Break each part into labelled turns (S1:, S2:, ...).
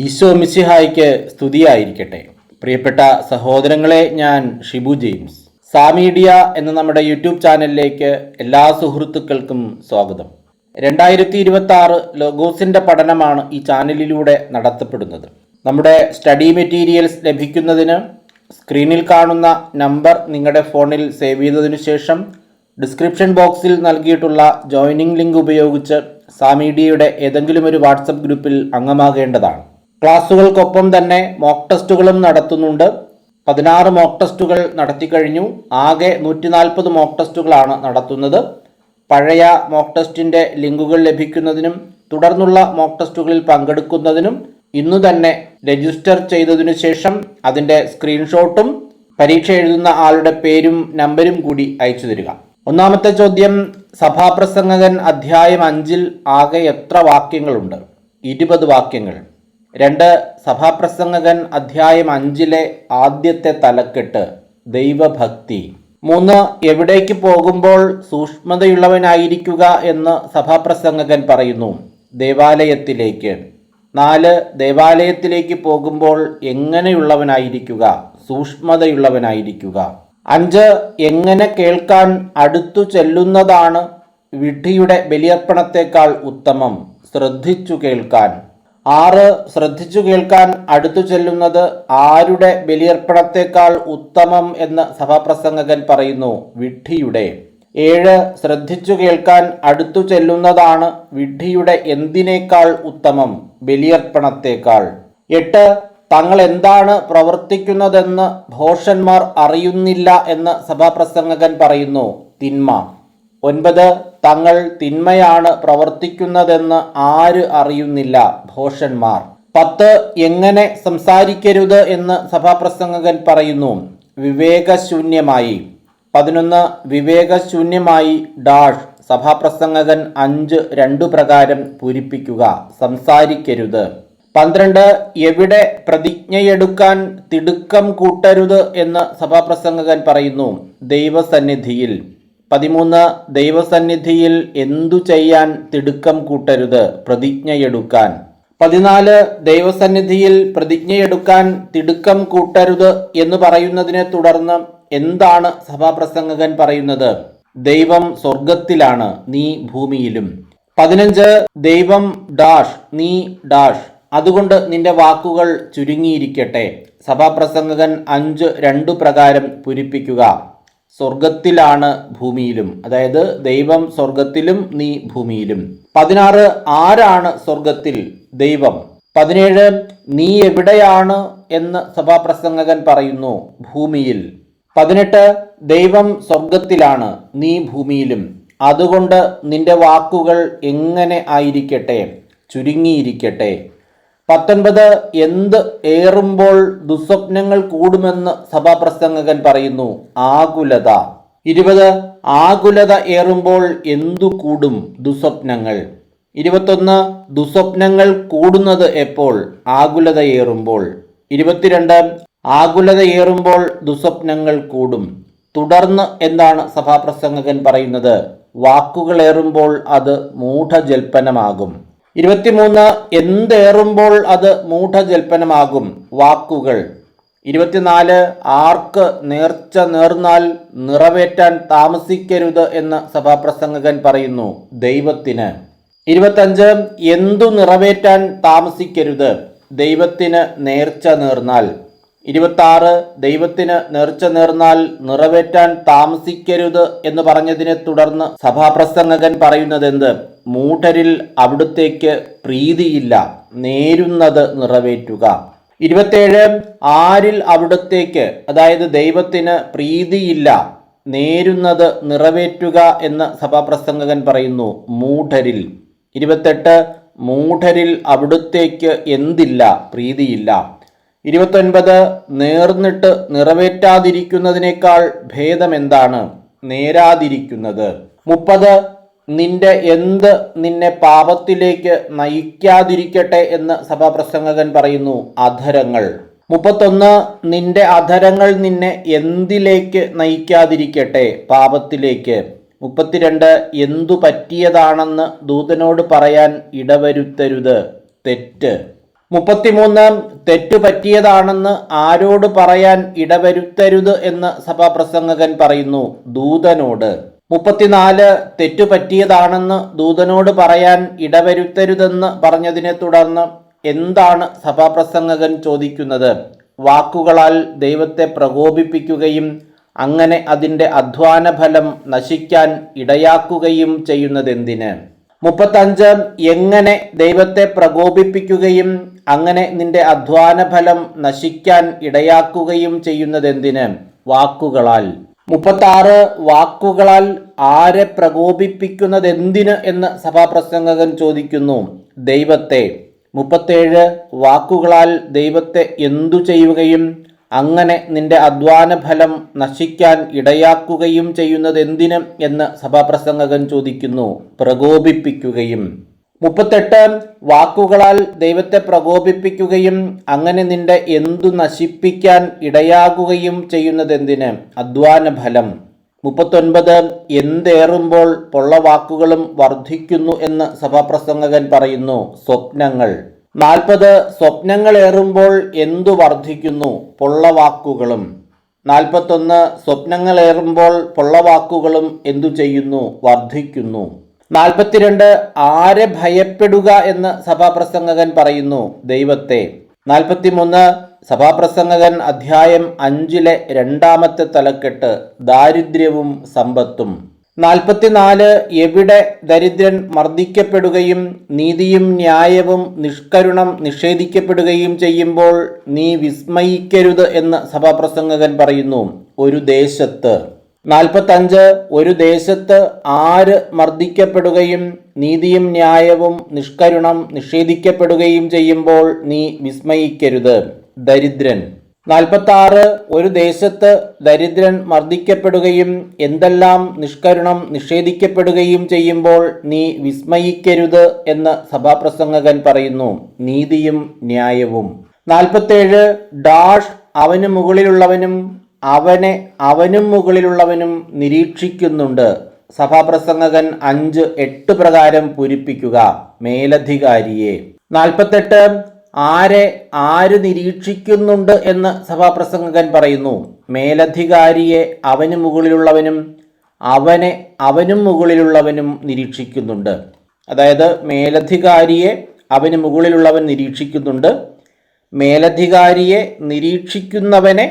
S1: ഈശോ മിസിഹായ്ക്ക് സ്തുതിയായിരിക്കട്ടെ. പ്രിയപ്പെട്ട സഹോദരങ്ങളെ ഞാൻ ഷിബു ജെയിംസ്. സാമീഡിയ എന്ന നമ്മുടെ യൂട്യൂബ് ചാനലിലേക്ക് എല്ലാ സുഹൃത്തുക്കൾക്കും സ്വാഗതം. രണ്ടായിരത്തി ഇരുപത്തി ആറ് ലോഗോസിന്റെ പഠനമാണ് ഈ ചാനലിലൂടെ നടത്തപ്പെടുന്നത്. നമ്മുടെ സ്റ്റഡി മെറ്റീരിയൽസ് ലഭിക്കുന്നതിന് സ്ക്രീനിൽ കാണുന്ന നമ്പർ നിങ്ങളുടെ ഫോണിൽ സേവ് ചെയ്തതിനു ശേഷം ഡിസ്ക്രിപ്ഷൻ ബോക്സിൽ നൽകിയിട്ടുള്ള ജോയിനിങ് ലിങ്ക് ഉപയോഗിച്ച് സാമീഡിയയുടെ ഏതെങ്കിലും ഒരു വാട്സപ്പ് ഗ്രൂപ്പിൽ അംഗമാകേണ്ടതാണ്. ക്ലാസ്സുകൾക്കൊപ്പം തന്നെ മോക്ക് ടെസ്റ്റുകളും നടത്തുന്നുണ്ട്. പതിനാറ് മോക്ക് ടെസ്റ്റുകൾ നടത്തിക്കഴിഞ്ഞു ആകെ നൂറ്റി നാൽപ്പത് മോക്ക് ടെസ്റ്റുകളാണ് നടത്തുന്നത്. പഴയ മോക്ക് ടെസ്റ്റിന്റെ ലിങ്കുകൾ ലഭിക്കുന്നതിനും തുടർന്നുള്ള മോക്ക് ടെസ്റ്റുകളിൽ പങ്കെടുക്കുന്നതിനും ഇന്നു തന്നെ രജിസ്റ്റർ ചെയ്തതിനു ശേഷം അതിന്റെ സ്ക്രീൻഷോട്ടും പരീക്ഷ എഴുതുന്ന ആളുടെ പേരും നമ്പരും കൂടി അയച്ചു തരിക. ഒന്നാമത്തെ ചോദ്യം സഭാപ്രസംഗകൻ അധ്യായം അഞ്ചിൽ ആകെ എത്ര വാക്യങ്ങളുണ്ട്? ഇരുപത് വാക്യങ്ങൾ. രണ്ട് സഭാപ്രസംഗകൻ അധ്യായം അഞ്ചിലെ ആദ്യത്തെ തലക്കെട്ട് ദൈവഭക്തി. മൂന്ന് എവിടേക്ക് പോകുമ്പോൾ സൂക്ഷ്മതയുള്ളവനായിരിക്കുക എന്ന് സഭാപ്രസംഗകൻ പറയുന്നു ദേവാലയത്തിലേക്ക്. നാല് ദേവാലയത്തിലേക്ക് പോകുമ്പോൾ എങ്ങനെയുള്ളവനായിരിക്കുക സൂക്ഷ്മതയുള്ളവനായിരിക്കുക. അഞ്ച് എങ്ങനെ കേൾക്കാൻ അടുത്തു ചെല്ലുന്നതാണ് വിഡ്ഢിയുടെ ബലിയർപ്പണത്തേക്കാൾ ഉത്തമം ശ്രദ്ധിച്ചു കേൾക്കാൻ. ആറ് ശ്രദ്ധിച്ചു കേൾക്കാൻ അടുത്തു ചെല്ലുന്നത് ആരുടെ ബലിയർപ്പണത്തേക്കാൾ ഉത്തമം എന്ന് സഭാപ്രസംഗകൻ പറയുന്നു വിഡ്ഢിയുടെ. ഏഴ് ശ്രദ്ധിച്ചു കേൾക്കാൻ അടുത്തു ചെല്ലുന്നതാണ് വിഡ്ഢിയുടെ എന്തിനേക്കാൾ ഉത്തമം ബലിയർപ്പണത്തേക്കാൾ. എട്ട് തങ്ങൾ എന്താണ് പ്രവർത്തിക്കുന്നതെന്ന് ഭോഷന്മാർ അറിയുന്നില്ല എന്ന് സഭാപ്രസംഗകൻ പറയുന്നു തിന്മ. ഒൻപത് തങ്ങൾ തിന്മയാണ് പ്രവർത്തിക്കുന്നതെന്ന് ആര് അറിയുന്നില്ല ഭോഷന്മാർ. പത്ത് എങ്ങനെ സംസാരിക്കരുത് എന്ന് സഭാപ്രസംഗകൻ പറയുന്നു. വിവേകശൂന്യമായി. പതിനൊന്ന് വിവേകശൂന്യമായി ഡാഷ് സഭാപ്രസംഗകൻ അഞ്ച് രണ്ടു പ്രകാരം പൂരിപ്പിക്കുക. സംസാരിക്കരുത്. പന്ത്രണ്ട് എവിടെ പ്രതിജ്ഞയെടുക്കാൻ തിടുക്കം കൂട്ടരുത് എന്ന് സഭാപ്രസംഗകൻ പറയുന്നു. ദൈവസന്നിധിയിൽ. പതിമൂന്ന് ദൈവസന്നിധിയിൽ എന്തു ചെയ്യാൻ തിടുക്കം കൂട്ടരുത് പ്രതിജ്ഞയെടുക്കാൻ. പതിനാല് ദൈവസന്നിധിയിൽ പ്രതിജ്ഞയെടുക്കാൻ തിടുക്കം കൂട്ടരുത് എന്ന് പറയുന്നതിനെ തുടർന്ന് എന്താണ് സഭാപ്രസംഗകൻ പറയുന്നത്? ദൈവം സ്വർഗത്തിലാണ് നീ ഭൂമിയിലും. പതിനഞ്ച് ദൈവം ഡാഷ് നീ ഡാഷ്. അതുകൊണ്ട് നിന്റെ വാക്കുകൾ ചുരുങ്ങിയിരിക്കട്ടെ. സഭാപ്രസംഗകൻ അഞ്ച് രണ്ടു പ്രകാരം പൂരിപ്പിക്കുക. സ്വർഗത്തിലാണ് ഭൂമിയിലും. അതായത് ദൈവം സ്വർഗത്തിലും നീ ഭൂമിയിലും. പതിനാറ് ആരാണ് സ്വർഗത്തിൽ ദൈവം? പതിനേഴ് നീ എവിടെയാണ് എന്ന് സഭാപ്രസംഗകൻ പറയുന്നു ഭൂമിയിൽ. പതിനെട്ട് ദൈവം സ്വർഗത്തിലാണ് നീ ഭൂമിയിലും. അതുകൊണ്ട് നിന്റെ വാക്കുകൾ എങ്ങനെ ആയിരിക്കട്ടെ? ചുരുങ്ങിയിരിക്കട്ടെ. പത്തൊൻപത് എന്ത് ഏറുമ്പോൾ ദുസ്വപ്നങ്ങൾ കൂടുമെന്ന് സഭാപ്രസംഗകൻ പറയുന്നു. ആകുലത. ഇരുപത് ആകുലത ഏറുമ്പോൾ എന്തു കൂടും ദുസ്വപ്നങ്ങൾ. ഇരുപത്തൊന്ന് ദുസ്വപ്നങ്ങൾ കൂടുന്നത് എപ്പോൾ? ആകുലത ഏറുമ്പോൾ. ഇരുപത്തിരണ്ട് ആകുലത ഏറുമ്പോൾ ദുസ്വപ്നങ്ങൾ കൂടും. തുടർന്ന് എന്താണ് സഭാപ്രസംഗകൻ പറയുന്നത്? വാക്കുകളേറുമ്പോൾ അത് മൂഢജൽപ്പനമാകും. ഇരുപത്തിമൂന്ന് എന്തേറുമ്പോൾ അത് മൂഢജൽപ്പനമാകും? വാക്കുകൾ. ഇരുപത്തിനാല് ആർക്ക് നേർച്ച നേർന്നാൽ നിറവേറ്റാൻ താമസിക്കരുത് എന്ന് സഭാപ്രസംഗകൻ പറയുന്നു. ദൈവത്തിന്. ഇരുപത്തഞ്ച് എന്തു നിറവേറ്റാൻ താമസിക്കരുത്? ദൈവത്തിന് നേർച്ച നേർന്നാൽ. ഇരുപത്താറ് ദൈവത്തിന് നേർച്ച നേർന്നാൽ നിറവേറ്റാൻ താമസിക്കരുത് എന്ന് പറഞ്ഞതിനെ തുടർന്ന് സഭാപ്രസംഗകൻ പറയുന്നത് എന്ത് മൂഢരിൽ അവിടുത്തേക്ക് പ്രീതിയില്ല നേരുന്നത് നിറവേറ്റുക. ഇരുപത്തേഴ് ആരിൽ അവിടുത്തേക്ക് അതായത് ദൈവത്തിന് പ്രീതിയില്ല നേരുന്നത് നിറവേറ്റുക എന്ന് സഭാപ്രസംഗകൻ പറയുന്നു മൂഢരിൽ. ഇരുപത്തെട്ട് മൂഢരിൽ അവിടുത്തേക്ക് എന്തില്ല പ്രീതിയില്ല. ഇരുപത്തൊൻപത് നേർന്നിട്ട് നിറവേറ്റാതിരിക്കുന്നതിനേക്കാൾ ഭേദമെന്താണ്? നേരാതിരിക്കുന്നത്. മുപ്പത് നിന്റെ എന്ത് നിന്നെ പാപത്തിലേക്ക് നയിക്കാതിരിക്കട്ടെ എന്ന് സഭാപ്രസംഗകൻ പറയുന്നു അധരങ്ങൾ. മുപ്പത്തൊന്ന് നിന്റെ അധരങ്ങൾ നിന്നെ എന്തിലേക്ക് നയിക്കാതിരിക്കട്ടെ? പാപത്തിലേക്ക്. മുപ്പത്തിരണ്ട് എന്തു പറ്റിയതാണെന്ന് ദൂതനോട് പറയാൻ ഇടവരുത്തരുത്. തെറ്റ്. മുപ്പത്തിമൂന്ന് തെറ്റു പറ്റിയതാണെന്ന് ആരോട് പറയാൻ ഇടവരുത്തരുത് എന്ന് സഭാപ്രസംഗകൻ പറയുന്നു ദൂതനോട്. മുപ്പത്തിനാല് തെറ്റു പറ്റിയതാണെന്ന് ദൂതനോട് പറയാൻ ഇടവരുത്തരുതെന്ന് പറഞ്ഞതിനെ തുടർന്ന് എന്താണ് സഭാപ്രസംഗകൻ ചോദിക്കുന്നത്? വാക്കുകളാൽ ദൈവത്തെ പ്രകോപിപ്പിക്കുകയും അങ്ങനെ അതിന്റെ അധ്വാന ഫലം നശിക്കാൻ ഇടയാക്കുകയും ചെയ്യുന്നതെന്തിന്? മുപ്പത്തഞ്ച് എങ്ങനെ ദൈവത്തെ പ്രകോപിപ്പിക്കുകയും അങ്ങനെ നിന്റെ അധ്വാന ഫലം നശിക്കാൻ ഇടയാക്കുകയും ചെയ്യുന്നതെന്തിന്? വാക്കുകളാൽ. മുപ്പത്താറ് വാക്കുകളാൽ ആരെ പ്രകോപിപ്പിക്കുന്നതെന്തിന് എന്ന് സഭാപ്രസംഗകൻ ചോദിക്കുന്നു. ദൈവത്തെ. മുപ്പത്തേഴ് വാക്കുകളാൽ ദൈവത്തെ എന്തു ചെയ്യുകയും അങ്ങനെ നിന്റെ അധ്വാന ഫലം നശിക്കാൻ ഇടയാക്കുകയും ചെയ്യുന്നത് എന്തിന് എന്ന് സഭാപ്രസംഗകൻ ചോദിക്കുന്നു. പ്രകോപിപ്പിക്കുകയും. മുപ്പത്തെട്ട് വാക്കുകളാൽ ദൈവത്തെ പ്രകോപിപ്പിക്കുകയും അങ്ങനെ നിന്റെ എന്തു നശിപ്പിക്കാൻ ഇടയാകുകയും ചെയ്യുന്നത് എന്തിന് അധ്വാന ഫലം മുപ്പത്തൊൻപത് എന്തേറുമ്പോൾ പൊള്ള വാക്കുകളും വർദ്ധിക്കുന്നു എന്ന് സഭാപ്രസംഗകൻ പറയുന്നു. സ്വപ്നങ്ങൾ. നാൽപ്പത് സ്വപ്നങ്ങൾ ഏറുമ്പോൾ എന്തു വർദ്ധിക്കുന്നു? പൊള്ള പൊള്ളവാക്കുകളും നാൽപ്പത്തൊന്ന് സ്വപ്നങ്ങൾ ഏറുമ്പോൾ പൊള്ള വാക്കുകളും എന്തു ചെയ്യുന്നു? വർദ്ധിക്കുന്നു. നാൽപ്പത്തിരണ്ട് ആരെ ഭയപ്പെടുക എന്ന് സഭാപ്രസംഗകൻ പറയുന്നു. ദൈവത്തെ. നാൽപ്പത്തിമൂന്ന് സഭാപ്രസംഗകൻ അധ്യായം അഞ്ചിലെ രണ്ടാമത്തെ തലക്കെട്ട് ദാരിദ്ര്യവും സമ്പത്തും. നാൽപ്പത്തിനാല് എവിടെ ദരിദ്രൻ മർദ്ദിക്കപ്പെടുകയും നീതിയും ന്യായവും നിഷ്കരുണം നിഷേധിക്കപ്പെടുകയും ചെയ്യുമ്പോൾ നീ വിസ്മയിക്കരുത് എന്ന് സഭാപ്രസംഗകൻ പറയുന്നു. ഒരു ദേശത്ത്. നാൽപ്പത്തഞ്ച് ഒരു ദേശത്ത് ആര് മർദ്ദിക്കപ്പെടുകയും നീതിയും ന്യായവും നിഷ്കരുണം നിഷേധിക്കപ്പെടുകയും ചെയ്യുമ്പോൾ നീ വിസ്മയിക്കരുത്. ദരിദ്രൻ. നാൽപ്പത്താറ് ഒരു ദേശത്ത് ദരിദ്രൻ മർദ്ദിക്കപ്പെടുകയും എന്തെല്ലാം നിഷ്കരുണം നിഷേധിക്കപ്പെടുകയും ചെയ്യുമ്പോൾ നീ വിസ്മയിക്കരുത് എന്ന് സഭാപ്രസംഗകൻ പറയുന്നു. നീതിയും ന്യായവും. നാൽപ്പത്തേഴ് ഡാഷ് അവന് മുകളിലുള്ളവനും അവനെ അവനും മുകളിലുള്ളവനും നിരീക്ഷിക്കുന്നുണ്ട്. സഭാപ്രസംഗകൻ അഞ്ച് എട്ട് പ്രകാരം പൂരിപ്പിക്കുക മേലധികാരിയെ. നാൽപ്പത്തെട്ട് ആരെ ആര് നിരീക്ഷിക്കുന്നുണ്ട് എന്ന് സഭാപ്രസംഗകൻ പറയുന്നു. മേലധികാരിയെ അവന് മുകളിലുള്ളവനും അവനെ അവനും മുകളിലുള്ളവനും നിരീക്ഷിക്കുന്നുണ്ട്. അതായത് മേലധികാരിയെ അവന് മുകളിലുള്ളവൻ നിരീക്ഷിക്കുന്നുണ്ട്. മേലധികാരിയെ നിരീക്ഷിക്കുന്നവനെ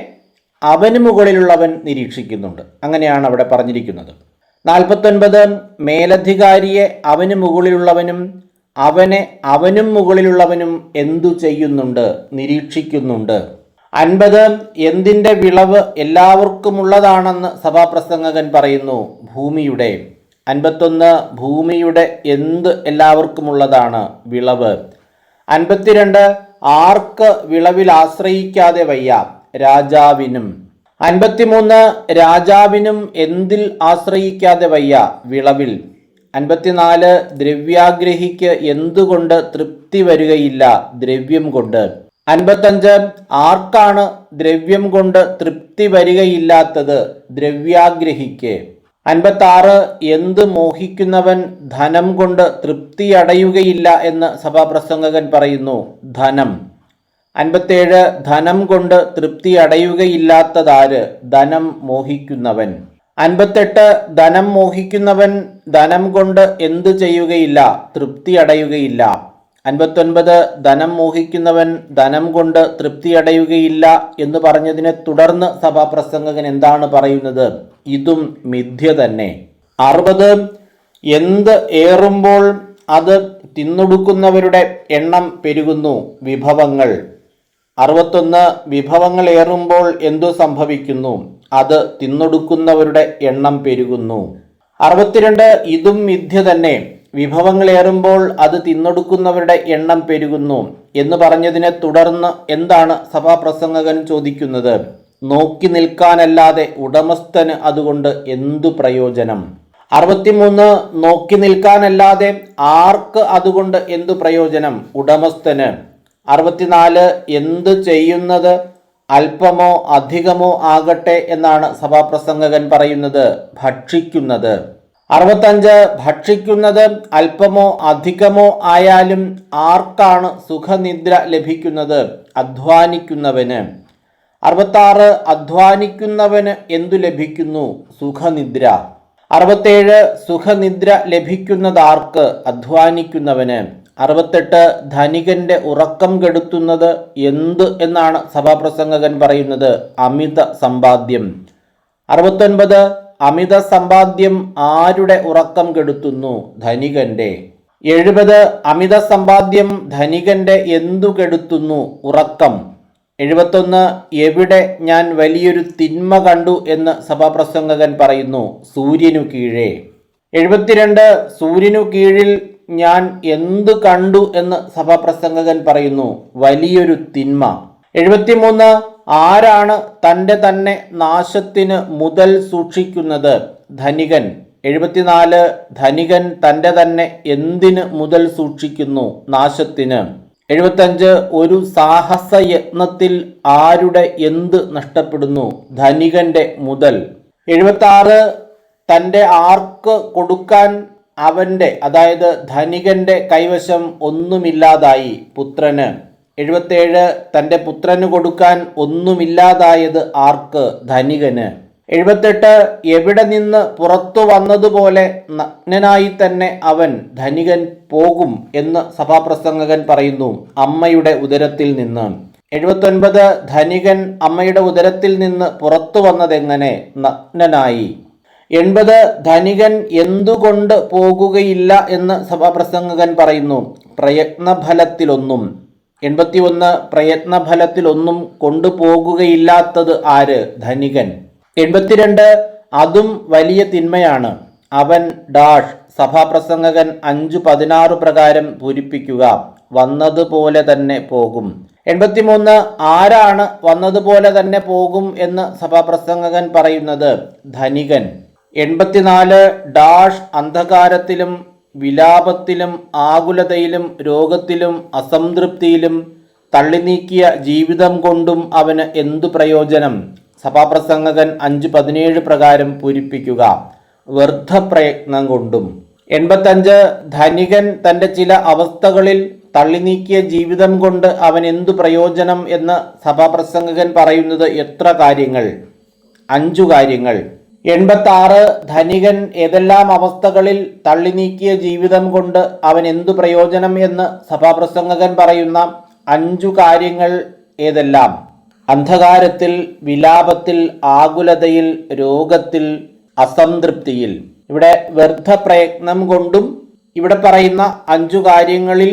S1: അവന് മുകളിലുള്ളവൻ നിരീക്ഷിക്കുന്നുണ്ട്. അങ്ങനെയാണ് അവിടെ പറഞ്ഞിരിക്കുന്നത്. നാൽപ്പത്തൊൻപത് മേലധികാരിയെ അവന് മുകളിലുള്ളവനും അവനെ അവനും മുകളിലുള്ളവനും എന്തു ചെയ്യുന്നുണ്ട്? നിരീക്ഷിക്കുന്നുണ്ട്. അൻപത് എന്തിന്റെ വിളവ് എല്ലാവർക്കുമുള്ളതാണെന്ന് സഭാപ്രസംഗകൻ പറയുന്നു ഭൂമിയുടെ. അൻപത്തൊന്ന് ഭൂമിയുടെ എന്ത് എല്ലാവർക്കുമുള്ളതാണ്? വിളവ്. അൻപത്തിരണ്ട് ആർക്ക് വിളവിൽ ആശ്രയിക്കാതെ വയ്യ? രാജാവിനും. അൻപത്തിമൂന്ന് രാജാവിനും എന്തിൽ ആശ്രയിക്കാതെ വയ്യ വിളവിൽ. അൻപത്തിനാല് ദ്രവ്യാഗ്രഹിക്ക് എന്തുകൊണ്ട് തൃപ്തി വരികയില്ല ദ്രവ്യം കൊണ്ട്. അൻപത്തഞ്ച് ആർക്കാണ് ദ്രവ്യം കൊണ്ട് തൃപ്തി വരികയില്ലാത്തത് ദ്രവ്യാഗ്രഹിക്ക്. അൻപത്താറ് എന്ത് മോഹിക്കുന്നവൻ ധനം കൊണ്ട് തൃപ്തി അടയുകയില്ല എന്ന് സഭാപ്രസംഗകൻ പറയുന്നു ധനം. അൻപത്തേഴ് ധനം കൊണ്ട് തൃപ്തി അടയുകയില്ലാത്തതാര് ധനം മോഹിക്കുന്നവൻ? അൻപത്തെട്ട് ധനം മോഹിക്കുന്നവൻ ധനം കൊണ്ട് എന്തു ചെയ്യുകയില്ല തൃപ്തി അടയുകയില്ല. അൻപത്തൊൻപത് ധനം മോഹിക്കുന്നവൻ ധനം കൊണ്ട് തൃപ്തി അടയുകയില്ല എന്ന് പറഞ്ഞതിനെ തുടർന്ന് സഭാപ്രസംഗകൻ എന്താണ് പറയുന്നത്? ഇതും മിഥ്യ തന്നെ. അറുപത് എന്ത് ഏറുമ്പോൾ അത് തിന്നൊടുക്കുന്നവരുടെ എണ്ണം പെരുകുന്നു വിഭവങ്ങൾ. അറുപത്തൊന്ന് വിഭവങ്ങൾ ഏറുമ്പോൾ എന്തു സംഭവിക്കുന്നു? അത് തിന്നൊടുക്കുന്നവരുടെ എണ്ണം പെരുകുന്നു. അറുപത്തിരണ്ട് ഇതും മിഥ്യ തന്നെ. വിഭവങ്ങൾ ഏറുമ്പോൾ അത് തിന്നൊടുക്കുന്നവരുടെ എണ്ണം പെരുകുന്നു. എന്ന് പറഞ്ഞതിനെ തുടർന്ന് എന്താണ് സഭാപ്രസംഗകൻ ചോദിക്കുന്നത്? നോക്കി നിൽക്കാനല്ലാതെ ഉടമസ്ഥന് അതുകൊണ്ട് എന്തു പ്രയോജനം? അറുപത്തിമൂന്ന് നോക്കി നിൽക്കാനല്ലാതെ ആർക്ക് അതുകൊണ്ട് എന്തു പ്രയോജനം? ഉടമസ്ഥന്. അറുപത്തിനാല് എന്ത് ചെയ്യുന്നത് അല്പമോ അധികമോ ആകട്ടെ എന്നാണ് സഭാപ്രസംഗകൻ പറയുന്നത്. ഭക്ഷിക്കുന്നത്. അറുപത്തഞ്ച് ഭക്ഷിക്കുന്നത് അല്പമോ അധികമോ ആയാലും ആർക്കാണ് സുഖനിദ്ര ലഭിക്കുന്നത്? അധ്വാനിക്കുന്നവന്. അറുപത്താറ് അധ്വാനിക്കുന്നവന് എന്തു ലഭിക്കുന്നു? സുഖനിദ്ര. അറുപത്തേഴ് സുഖനിദ്ര ലഭിക്കുന്നതാർക്ക്? അധ്വാനിക്കുന്നവന്. അറുപത്തെട്ട് ധനികന്റെ ഉറക്കം കെടുത്തുന്നത് എന്ത് എന്നാണ് സഭാപ്രസംഗകൻ പറയുന്നത്. അമിത സമ്പാദ്യം. അറുപത്തൊൻപത് അമിത സമ്പാദ്യം ആരുടെ ഉറക്കം കെടുത്തുന്നു? ധനികന്റെ. എഴുപത് അമിത സമ്പാദ്യം ധനികന്റെ എന്തു കെടുത്തുന്നു? ഉറക്കം. എഴുപത്തൊന്ന് എവിടെ ഞാൻ വലിയൊരു തിന്മ കണ്ടു എന്ന് സഭാപ്രസംഗകൻ പറയുന്നു. സൂര്യനു കീഴേ. എഴുപത്തിരണ്ട് സൂര്യനു കീഴിൽ ഞാൻ എന്തു കണ്ടു എന്ന് സഭാപ്രസംഗകൻ പറയുന്നു. വലിയൊരു തിന്മ. എഴുപത്തിമൂന്ന് ആരാണ് തന്റെ തന്നെ നാശത്തിന് മുതൽ സൂക്ഷിക്കുന്നത്? ധനികൻ. എഴുപത്തിനാല് ധനികൻ തന്റെ തന്നെ എന്തിന് മുതൽ സൂക്ഷിക്കുന്നു നാശത്തിന്? എഴുപത്തഞ്ച് ഒരു സാഹസ യത്നത്തിൽ ആരുടെ എന്ത് നഷ്ടപ്പെടുന്നു? ധനികന്റെ മുതൽ. എഴുപത്തി ആറ് തന്റെ ആർക്ക് കൊടുക്കാൻ അവന്റെ അതായത് ധനികന്റെ കൈവശം ഒന്നുമില്ലാതായി പുത്രന്. എഴുപത്തേഴ് തന്റെ പുത്രന് കൊടുക്കാൻ ഒന്നുമില്ലാതായത് ആർക്ക്? ധനികന്. എഴുപത്തെട്ട് എവിടെ നിന്ന് പുറത്തു വന്നതുപോലെ നഗ്നനായി തന്നെ അവൻ ധനികൻ പോകും എന്ന് സഭാപ്രസംഗകൻ പറയുന്നു അമ്മയുടെ ഉദരത്തിൽ നിന്ന്. എഴുപത്തൊൻപത് ധനികൻ അമ്മയുടെ ഉദരത്തിൽ നിന്ന് പുറത്തു വന്നതെങ്ങനെ നഗ്നനായി? എൺപത് ധനികൻ എന്തുകൊണ്ട് പോകുകയില്ല എന്ന് സഭാപ്രസംഗകൻ പറയുന്നു. പ്രയത്നഫലത്തിലൊന്നും. എൺപത്തി ഒന്ന് പ്രയത്നഫലത്തിലൊന്നും കൊണ്ടുപോകുകയില്ലാത്തത് ആര്? ധനികൻ. എൺപത്തിരണ്ട് അതും വലിയ തിന്മയാണ്. അവൻ ഡാഷ്. സഭാപ്രസംഗകൻ അഞ്ചു പതിനാറ് പ്രകാരം പൂരിപ്പിക്കുക. വന്നതുപോലെ തന്നെ പോകും. എൺപത്തിമൂന്ന് ആരാണ് വന്നതുപോലെ തന്നെ പോകും എന്ന് സഭാപ്രസംഗകൻ പറയുന്നത്? ധനികൻ. എൺപത്തിനാല് ഡാഷ് അന്ധകാരത്തിലും വിലാപത്തിലും ആകുലതയിലും രോഗത്തിലും അസംതൃപ്തിയിലും തള്ളിനീക്കിയ ജീവിതം കൊണ്ടും അവന് എന്തു പ്രയോജനം? സഭാപ്രസംഗകൻ അഞ്ച് പതിനേഴ് പ്രകാരം പൂരിപ്പിക്കുക. വ്യർത്ഥപ്രയത്നം കൊണ്ടും. എൺപത്തഞ്ച് ധനികൻ തന്റെ ചില അവസ്ഥകളിൽ തള്ളിനീക്കിയ ജീവിതം കൊണ്ട് അവൻ എന്തു പ്രയോജനം എന്ന് സഭാപ്രസംഗകൻ പറയുന്നത് എത്ര കാര്യങ്ങൾ? അഞ്ചു കാര്യങ്ങൾ. എൺപത്തി ആറ് ധനികൻ ഏതെല്ലാം അവസ്ഥകളിൽ തള്ളിനീക്കിയ ജീവിതം കൊണ്ട് അവൻ എന്തു പ്രയോജനം എന്ന് സഭാപ്രസംഗകൻ പറയുന്ന അഞ്ചു കാര്യങ്ങൾ ഏതെല്ലാം? അന്ധകാരത്തിൽ വിലാപത്തിൽ ആകുലതയിൽ രോഗത്തിൽ അസംതൃപ്തിയിൽ. ഇവിടെ വ്യർത്ഥ പ്രയത്നം കൊണ്ടും ഇവിടെ പറയുന്ന അഞ്ചു കാര്യങ്ങളിൽ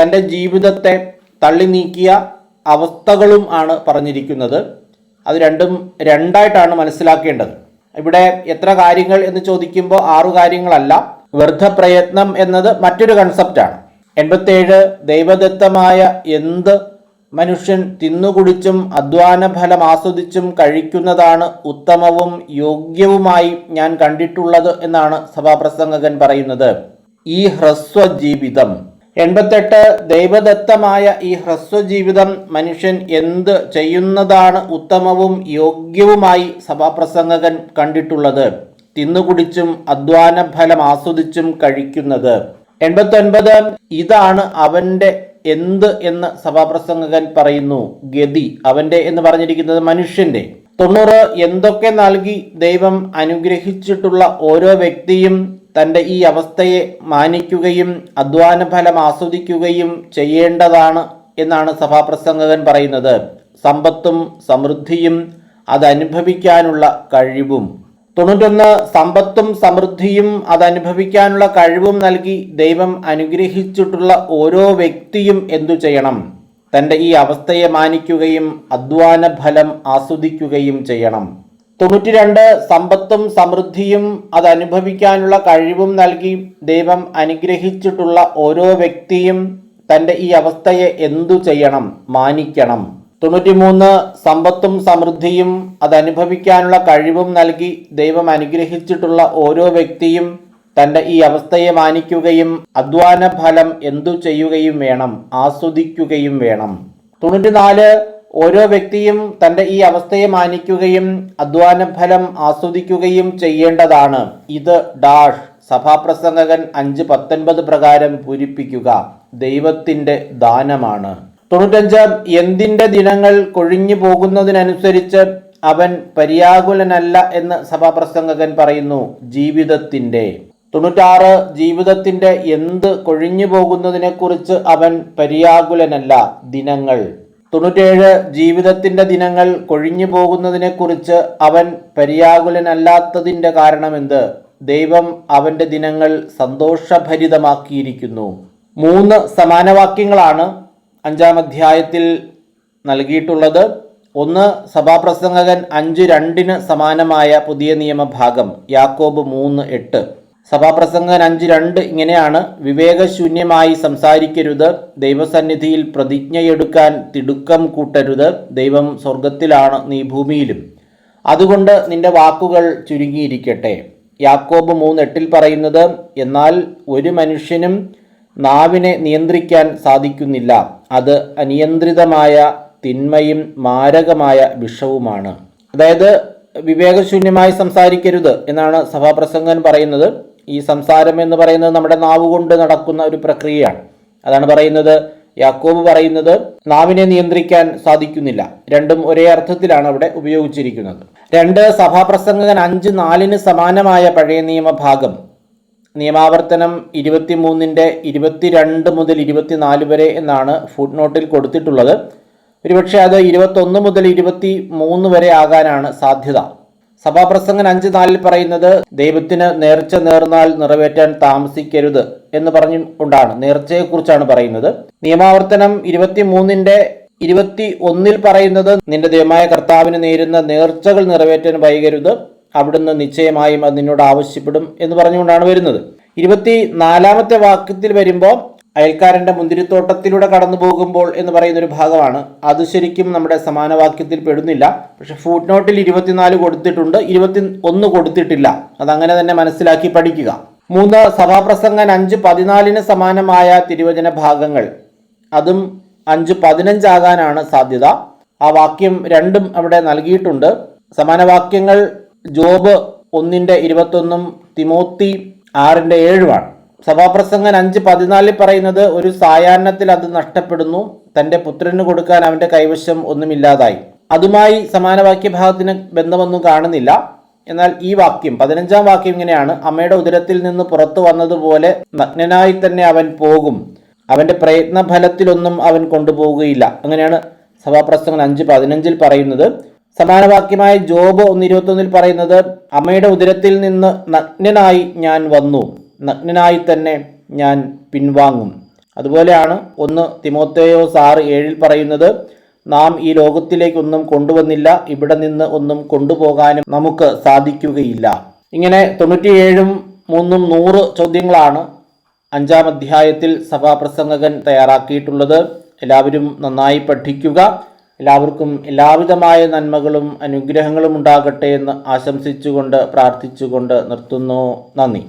S1: തന്റെ ജീവിതത്തെ തള്ളി നീക്കിയ അവസ്ഥകളും ആണ് പറഞ്ഞിരിക്കുന്നത്. അത് രണ്ടും രണ്ടായിട്ടാണ് മനസ്സിലാക്കേണ്ടത്. ഇവിടെ എത്ര കാര്യങ്ങൾ എന്ന് ചോദിക്കുമ്പോൾ ആറു കാര്യങ്ങളല്ല. വ്യർത്ഥ പ്രയത്നം എന്നത് മറ്റൊരു കൺസെപ്റ്റാണ് എൺപത്തേഴ് ദൈവദത്തമായ എന്ത് മനുഷ്യൻ തിന്നുകുടിച്ചും അധ്വാന ഫലം ആസ്വദിച്ചും കഴിക്കുന്നതാണ് ഉത്തമവും യോഗ്യവുമായി ഞാൻ കണ്ടിട്ടുള്ളത് എന്നാണ് സഭാപ്രസംഗകൻ പറയുന്നത്. ഈ ഹ്രസ്വ ജീവിതം എൺപത്തെട്ട് ദൈവദത്തമായ ഈ ഹ്രസ്വ ജീവിതം മനുഷ്യൻ എന്ത് ചെയ്യുന്നതാണ് ഉത്തമവും യോഗ്യവുമായി സഭാപ്രസംഗകൻ കണ്ടിട്ടുള്ളത്. തിന്നുകുടിച്ചും അധ്വാന ഫലം ആസ്വദിച്ചും കഴിക്കുന്നത്. എൺപത്തൊൻപത് ഇതാണ് അവന്റെ എന്ത് എന്ന് സഭാപ്രസംഗകൻ പറയുന്നു. ഗതി അവന്റെ എന്ന് പറഞ്ഞിരിക്കുന്നത് മനുഷ്യന്റെ തൊണ്ണൂറ് എന്തൊക്കെ നൽകി ദൈവം അനുഗ്രഹിച്ചിട്ടുള്ള ഓരോ വ്യക്തിയും തന്റെ ഈ അവസ്ഥയെ മാനിക്കുകയും അധ്വാന ഫലം ആസ്വദിക്കുകയും ചെയ്യേണ്ടതാണ് എന്നാണ് സഭാപ്രസംഗകൻ പറയുന്നത്. സമ്പത്തും സമൃദ്ധിയും അതനുഭവിക്കാനുള്ള കഴിവും. തൊണ്ണൂറ്റൊന്ന് സമ്പത്തും സമൃദ്ധിയും അതനുഭവിക്കാനുള്ള കഴിവും നൽകി ദൈവം അനുഗ്രഹിച്ചിട്ടുള്ള ഓരോ വ്യക്തിയും എന്തു ചെയ്യണം? തന്റെ ഈ അവസ്ഥയെ മാനിക്കുകയും അധ്വാന ഫലം ആസ്വദിക്കുകയും ചെയ്യണം. തൊണ്ണൂറ്റിരണ്ട് സമ്പത്തും സമൃദ്ധിയും അത് അനുഭവിക്കാനുള്ള കഴിവും നൽകി ദൈവം അനുഗ്രഹിച്ചിട്ടുള്ള ഓരോ വ്യക്തിയും തന്റെ ഈ അവസ്ഥയെ എന്തു ചെയ്യണം? മാനിക്കണം. തൊണ്ണൂറ്റിമൂന്ന് സമ്പത്തും സമൃദ്ധിയും അത് അനുഭവിക്കാനുള്ള കഴിവും നൽകി ദൈവം അനുഗ്രഹിച്ചിട്ടുള്ള ഓരോ വ്യക്തിയും തന്റെ ഈ അവസ്ഥയെ മാനിക്കുകയും അധ്വാന ഫലം എന്തു ചെയ്യുകയും വേണം? ആസ്വദിക്കുകയും വേണം. തൊണ്ണൂറ്റിനാല് ഓരോ വ്യക്തിയും തന്റെ ഈ അവസ്ഥയെ മാനിക്കുകയും അധ്വാന ഫലം ആസ്വദിക്കുകയും ചെയ്യേണ്ടതാണ്. ഇത് ഡാഷ് സഭാപ്രസംഗകൻ അഞ്ച് പത്തൊൻപത് പ്രകാരം പൂരിപ്പിക്കുക ദൈവത്തിന്റെ ദാനമാണ്. തൊണ്ണൂറ്റഞ്ച് എന്തിന്റെ ദിനങ്ങൾ കൊഴിഞ്ഞു പോകുന്നതിനനുസരിച്ച് അവൻ പര്യാകുലനല്ല എന്ന് സഭാപ്രസംഗകൻ പറയുന്നു ജീവിതത്തിന്റെ. തൊണ്ണൂറ്റാറ് ജീവിതത്തിന്റെ എന്ത് കൊഴിഞ്ഞു പോകുന്നതിനെക്കുറിച്ച് അവൻ പര്യാകുലനല്ല ദിനങ്ങൾ. തൊണ്ണൂറ്റേഴ് ജീവിതത്തിന്റെ ദിനങ്ങൾ കൊഴിഞ്ഞു പോകുന്നതിനെക്കുറിച്ച് അവൻ പര്യാകുലനല്ലാത്തതിന്റെ കാരണമെന്ത്? ദൈവം അവന്റെ ദിനങ്ങൾ സന്തോഷഭരിതമാക്കിയിരിക്കുന്നു. മൂന്ന് സമാനവാക്യങ്ങളാണ് അഞ്ചാം അധ്യായത്തിൽ നൽകിയിട്ടുള്ളത്. ഒന്ന് സഭാപ്രസംഗകൻ അഞ്ച് രണ്ടിന് സമാനമായ പുതിയ നിയമഭാഗം യാക്കോബ് മൂന്ന് എട്ട്. സഭാപ്രസംഗൻ അഞ്ച് രണ്ട് ഇങ്ങനെയാണ് വിവേകശൂന്യമായി സംസാരിക്കരുത് ദൈവസന്നിധിയിൽ പ്രതിജ്ഞയെടുക്കാൻ തിടുക്കം കൂട്ടരുത് ദൈവം സ്വർഗത്തിലാണ് നീ ഭൂമിയിലും. അതുകൊണ്ട് നിന്റെ വാക്കുകൾ ചുരുങ്ങിയിരിക്കട്ടെ. യാക്കോബ് മൂന്നെട്ടിൽ പറയുന്നത് എന്നാൽ ഒരു മനുഷ്യനും നാവിനെ നിയന്ത്രിക്കാൻ സാധിക്കുന്നില്ല. അത് അനിയന്ത്രിതമായ തിന്മയും മാരകമായ വിഷവുമാണ്. അതായത് വിവേകശൂന്യമായി സംസാരിക്കരുത് എന്നാണ് സഭാപ്രസംഗൻ പറയുന്നത്. ഈ സംസാരം എന്ന് പറയുന്നത് നമ്മുടെ നാവ് കൊണ്ട് നടക്കുന്ന ഒരു പ്രക്രിയയാണ്. അതാണ് പറയുന്നത് യാക്കോബ് പറയുന്നത് നാവിനെ നിയന്ത്രിക്കാൻ സാധിക്കുന്നില്ല. രണ്ടും ഒരേ അർത്ഥത്തിലാണ് അവിടെ ഉപയോഗിച്ചിരിക്കുന്നത്. രണ്ട് സഭാപ്രസംഗകൻ അഞ്ച് നാലിന് സമാനമായ പഴയ നിയമഭാഗം. നിയമാവർത്തനം ഇരുപത്തിമൂന്നിന്റെ ഇരുപത്തിരണ്ട് മുതൽ ഇരുപത്തിനാല് വരെ എന്നാണ് ഫുഡ് നോട്ടിൽ കൊടുത്തിട്ടുള്ളത്. ഒരുപക്ഷെ അത് ഇരുപത്തൊന്ന് മുതൽ ഇരുപത്തി മൂന്ന് വരെ ആകാനാണ് സാധ്യത. സഭാപ്രസംഗൻ അഞ്ച് നാലിൽ പറയുന്നത് ദൈവത്തിന് നേർച്ച നേർന്നാൽ നിറവേറ്റാൻ താമസിക്കരുത് എന്ന് പറഞ്ഞു കൊണ്ടാണ് നേർച്ചയെക്കുറിച്ചാണ് പറയുന്നത്. നിയമാവർത്തനം ഇരുപത്തി മൂന്നിന്റെ ഇരുപത്തി ഒന്നിൽ പറയുന്നത് നിന്റെ ദൈവമായ കർത്താവിന് നേരുന്ന നേർച്ചകൾ നിറവേറ്റാൻ വൈകരുത്. അവിടുന്ന് നിശ്ചയമായും അത് നിന്നോട് ആവശ്യപ്പെടും എന്ന് പറഞ്ഞുകൊണ്ടാണ് വരുന്നത്. ഇരുപത്തി നാലാമത്തെ വാക്യത്തിൽ വരുമ്പോൾ അയൽക്കാരന്റെ മുന്തിരിത്തോട്ടത്തിലൂടെ കടന്നു പോകുമ്പോൾ എന്ന് പറയുന്ന ഒരു ഭാഗമാണ്. അത് ശരിക്കും നമ്മുടെ സമാനവാക്യത്തിൽ പെടുന്നില്ല. പക്ഷെ ഫുഡ് നോട്ടിൽ ഇരുപത്തിനാല് കൊടുത്തിട്ടുണ്ട്. ഇരുപത്തി ഒന്ന് കൊടുത്തിട്ടില്ല. അതങ്ങനെ തന്നെ മനസ്സിലാക്കി പഠിക്കുക. മൂന്ന് സഭാപ്രസംഗൻ അഞ്ച് പതിനാലിന് സമാനമായ തിരുവചന ഭാഗങ്ങൾ. അതും അഞ്ച് പതിനഞ്ചാകാനാണ് സാധ്യത. ആ വാക്യം രണ്ടും അവിടെ നൽകിയിട്ടുണ്ട്. സമാനവാക്യങ്ങൾ ജോബ് ഒന്നിന്റെ ഇരുപത്തൊന്നും തിമോത്തി ആറിന്റെ ഏഴുമാണ്. സഭാപ്രസംഗൻ അഞ്ച് പതിനാലിൽ പറയുന്നത് ഒരു സായാഹ്നത്തിൽ അത് നഷ്ടപ്പെടുന്നു തന്റെ പുത്രന് കൊടുക്കാൻ അവന്റെ കൈവശം ഒന്നുമില്ലാതായി. അതുമായി സമാനവാക്യ ഭാഗത്തിന് ബന്ധമൊന്നും കാണുന്നില്ല. എന്നാൽ ഈ വാക്യം പതിനഞ്ചാം വാക്യം ഇങ്ങനെയാണ്. അമ്മയുടെ ഉദരത്തിൽ നിന്ന് പുറത്തു വന്നതുപോലെ നഗ്നനായി തന്നെ അവൻ പോകും. അവന്റെ പ്രയത്നഫലത്തിലൊന്നും അവൻ കൊണ്ടുപോകുകയില്ല. അങ്ങനെയാണ് സഭാപ്രസംഗൻ അഞ്ച് പതിനഞ്ചിൽ പറയുന്നത്. സമാനവാക്യമായ ജോബ് ഒന്ന് ഇരുപത്തൊന്നിൽ പറയുന്നത് അമ്മയുടെ ഉദരത്തിൽ നിന്ന് നഗ്നനായി ഞാൻ വന്നു. നഗ്നനായി തന്നെ ഞാൻ പിൻവാങ്ങും. അതുപോലെയാണ് ഒന്ന് തിമോത്തേയോ സാറ് ഏഴിൽ പറയുന്നത് നാം ഈ ലോകത്തിലേക്കൊന്നും കൊണ്ടുവന്നില്ല ഇവിടെ നിന്ന് ഒന്നും കൊണ്ടുപോകാനും നമുക്ക് സാധിക്കുകയില്ല. ഇങ്ങനെ തൊണ്ണൂറ്റിയേഴും മൂന്നും നൂറ് ചോദ്യങ്ങളാണ് അഞ്ചാം അധ്യായത്തിൽ സഭാപ്രസംഗകൻ തയ്യാറാക്കിയിട്ടുള്ളത്. എല്ലാവരും നന്നായി പഠിക്കുക. എല്ലാവർക്കും എല്ലാവിധമായ നന്മകളും അനുഗ്രഹങ്ങളും ഉണ്ടാകട്ടെ എന്ന് ആശംസിച്ചുകൊണ്ട് പ്രാർത്ഥിച്ചുകൊണ്ട് നിർത്തുന്നു. നന്ദി.